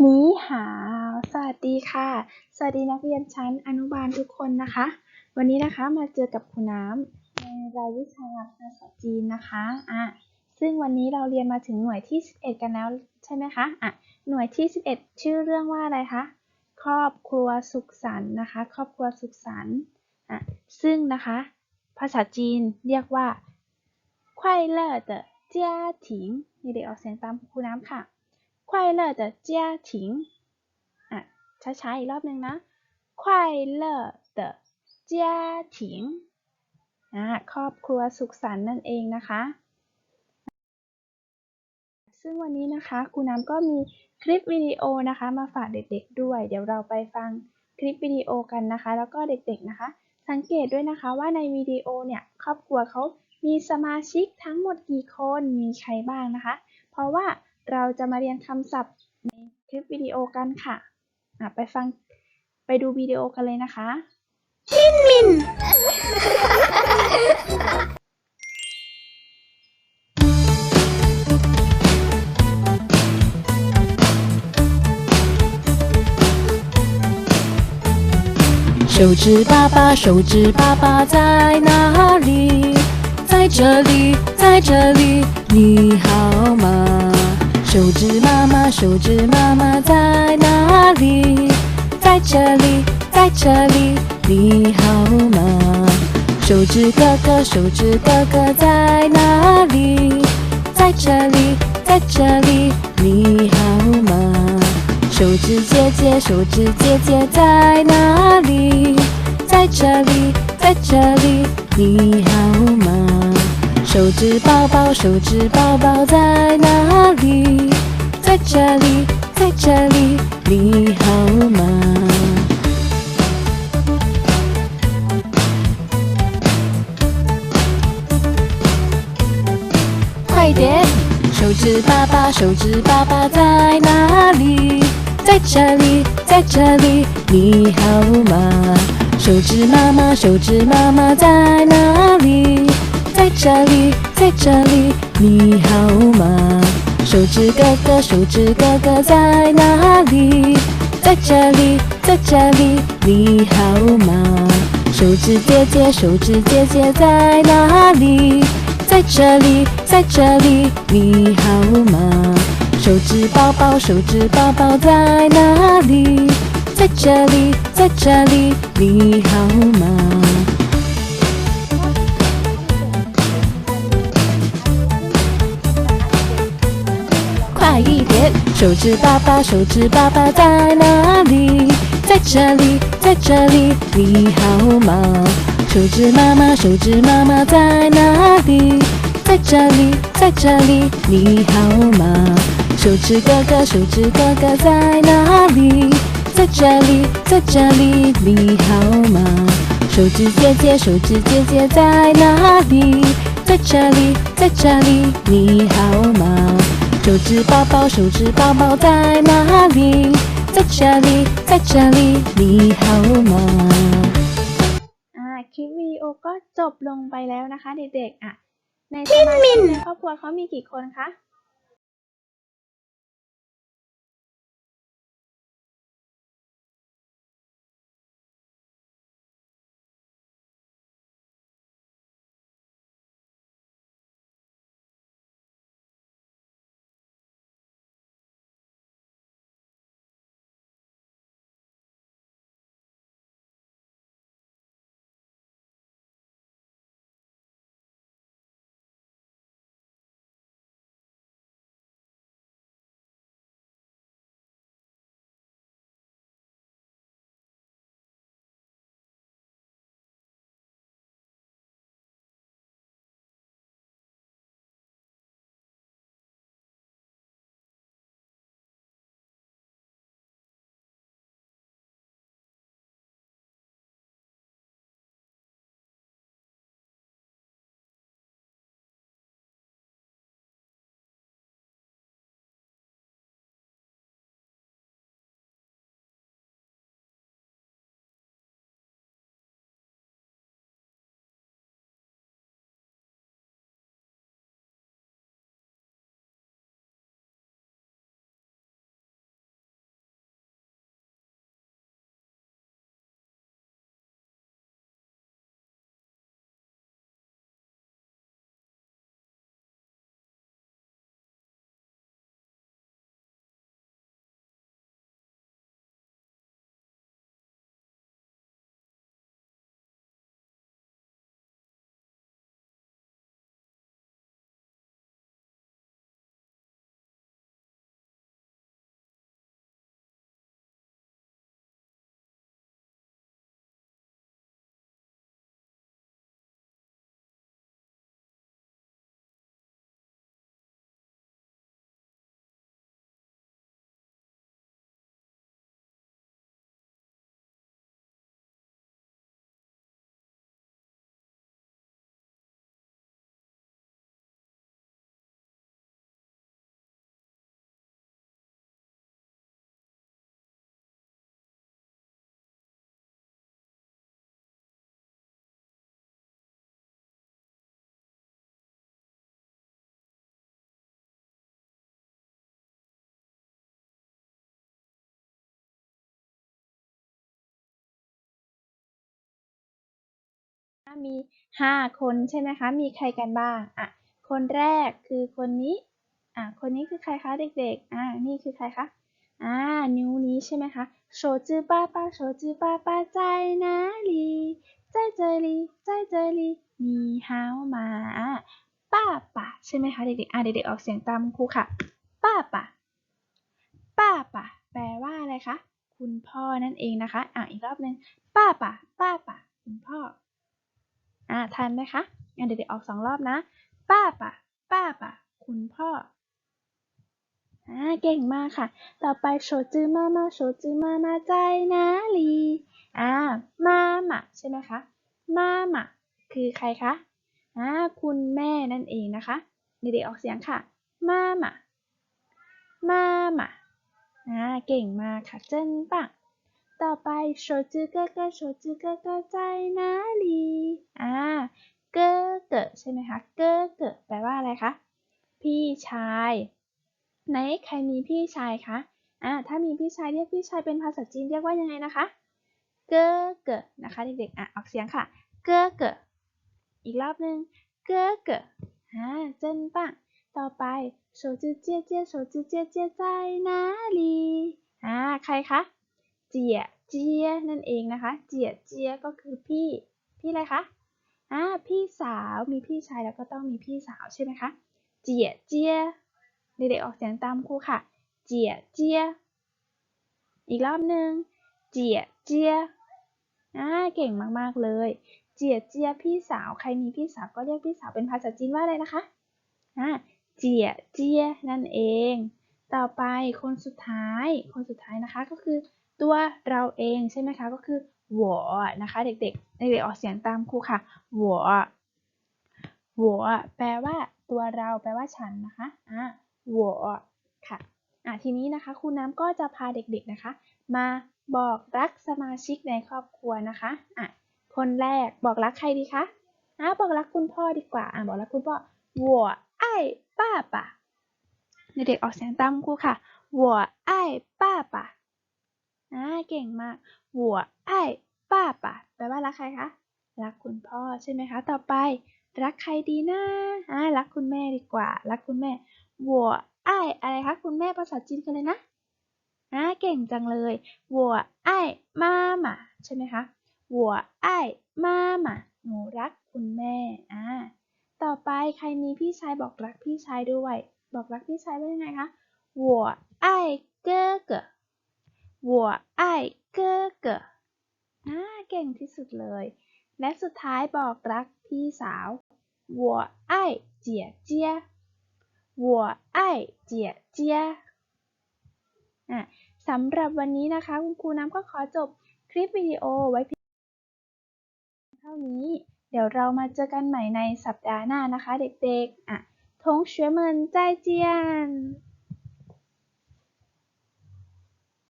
นี้หา สวัสดีค่ะ สวัสดีนักเรียนชั้นอนุบาลทุกคนนะคะ วันนี้นะคะมาเจอกับครูน้ำในรายวิชาภาษาจีนนะคะอะซึ่งวันนี้เราเรียนมาถึงหน่วยที่ 11 กันแล้วใช่ไหมคะอะหน่วยที่ 11 ชื่อเรื่องว่าอะไรคะ ครอบครัวสุขสันต์นะคะ ครอบครัวสุขสันต์อะซึ่งนะคะ ภาษาจีนเรียกว่าไข่เล่อเจ้าถิงเด็กออกเสียงตามครูน้ำค่ะ 快乐的家庭อ่ะช้าๆอีกรอบหนึ่งนะ快乐的家庭อ่ะครอบครัวสุขสันต์นั่นเองนะคะ ซึ่งวันนี้นะคะครูน้ำก็มีคลิปวิดีโอนะคะมาฝากเด็กๆด้วย เดี๋ยวเราไปฟังคลิปวิดีโอกันนะคะ แล้วก็เด็กๆนะคะ สังเกตด้วยนะคะว่าในวิดีโอเนี่ยครอบครัวเขามีสมาชิกทั้งหมดกี่คนมีใครบ้างนะคะ เพราะว่า เราจะมาเรียนคำศัพท์ในคลิปวิดีโอกันค่ะอ่ะ ไปฟังไปดูวิดีโอกันเลยนะคะ 手指爸爸，手指爸爸在哪里？在这里，在这里，你好吗？ 手指妈妈，手指妈妈在哪里？在这里，在这里，你好吗？手指哥哥，手指哥哥在哪里？在这里，在这里，你好吗？手指姐姐，手指姐姐在哪里？在这里，在这里，你好吗？手指宝宝，手指宝宝在哪里？在这里，在这里，你好吗？快点！手指爸爸，手指爸爸在哪里？在这里，在这里，你好吗？手指妈妈，手指妈妈在哪里？在这里，在这里，你好吗？手指哥哥，手指哥哥在哪里？在这里，在这里，你好吗？手指姐姐，手指姐姐在哪里？在这里，在这里，你好吗？手指宝宝，手指宝宝在哪里？在这里，在这里，你好吗？手指爸爸，手指爸爸在哪里？在这里，在这里，你好吗？手指妈妈，手指妈妈在哪里？在这里，在这里，你好吗？手指哥哥，手指哥哥在哪里？在这里，在这里，你好吗？手指姐姐，手指姐姐在哪里？在这里，在这里，你好吗？手指宝宝，手指宝宝在哪里？在这里，在这里，你好吗？ อ่าคลิปวิดีโอก็จบลงไปแล้วนะคะ เด็กๆอ่ะในสมาชิกในครอบครัวเขามีกี่คนคะ มี 5 คนใช่ไหมคะ มีใครกันบ้าง อะ คนแรกคือคนนี้ อะ คนนี้คือใครคะเด็กๆ อะ นี่คือใครคะ อ่า นิ้วนี้ใช่ไหมคะโชจื้ป้าป้าโชจื้ป้าป้าใจนะลีใจเจลีใจเจลีมีฮาวมาป้าป้าใช่ไหมคะเด็กๆ อะเด็กๆ ออกเสียงตามครูค่ะ ป้าป้าป้าป้าแปลว่าอะไรคะ คุณพ่อนั่นเองนะคะ อะอีกรอบหนึ่งป้าป้าป้าป้าคุณพ่อ อะทันไหมคะงั้นเด็กๆออกสองรอบนะ ป้าป่าป้าป่าคุณพ่ออ่าเก่งมากค่ะ ต่อไปโชจือมามาโชจือมามาใจนะลีอ่ามามาใช่ไหมคะมามาคือใครคะอ่าคุณแม่นั่นเองนะคะเด็กๆออกเสียงค่ะมามามามาอ่าเก่งมากค่ะเจิ้นปัง ต่อไปโชจือเกอเกอโชจือเกอเกอใจนะลีอ่า เกอเกอใช่ไหมคะ เกอเกอแปลว่าอะไรคะ พี่ชาย ไหนใครมีพี่ชายคะ อ่า ถ้ามีพี่ชายเรียกพี่ชายเป็นภาษาจีนเรียกว่ายังไงนะคะ เกอเกอนะคะเด็กๆ อ่ะ ออกเสียงค่ะ เกอเกออีกรอบหนึ่งเกอเกออ่าเจิ้นปังต่อไป手指姐姐手指姐姐在哪里อ่า ใครคะ เจียเจียนั่นเองนะคะ เจียเจียก็คือพี่ พี่อะไรคะอ่าพี่สาวมีพี่ชายแล้วก็ต้องมีพี่สาวใช่ไหมคะ เจียเจียเด็กๆออกเสียงตามครูค่ะ เจียเจียอีกรอบหนึ่งเจียเจียอ่าเก่งมากๆเลย เจียเจียพี่สาวใครมีพี่สาวก็เรียกพี่สาวเป็นภาษาจีนว่าอะไรนะคะอ่าเจียเจียนั่นเอง ต่อไปคนสุดท้าย คนสุดท้ายนะคะก็คือตัวเราเองใช่ไหมคะ ก็คือหัวนะคะ เด็กๆเด็กๆออกเสียงตามครูค่ะหัวหัวแปลว่าตัวเราแปลว่าฉันนะคะอะหัวค่ะอะทีนี้นะคะครูน้ำก็จะพาเด็กๆนะคะ มาบอกรักสมาชิกในครอบครัวนะคะอะคนแรกบอกรักใครดีคะอะบอกรักคุณพ่อดีกว่าอะบอกรักคุณพ่อหัวไอ้ป้าป่ะ เด็กๆออกเสียงตามครูค่ะ我爱爸爸อ่าเก่งมาก我爱爸爸แปลว่ารักใครคะ รักคุณพ่อใช่ไหมคะ ต่อไป รักใครดีนะ อ่า รักคุณแม่ดีกว่า รักคุณแม่我爱อะไรคะ คุณแม่ภาษาจีนกันเลยนะ อ่า เก่งจังเลย我爱妈妈ใช่ไหมคะ我爱妈妈หนูรักคุณแม่ อ่า ต่อไปใครมีพี่ชายบอกรักพี่ชายด้วย บอกรักพี่ชายว่ายังไงคะ我爱哥哥我爱哥哥อ่า เก่งที่สุดเลย และสุดท้ายบอกรักพี่สาว我爱姐姐我爱姐姐อ่ะสำหรับวันนี้นะคะ คุณครูน้ำก็ขอจบคลิปวิดีโอไว้เพียงเท่านี้ เดี๋ยวเรามาเจอกันใหม่ในสัปดาห์หน้านะคะเด็กๆ อ่ะ 同学们再见。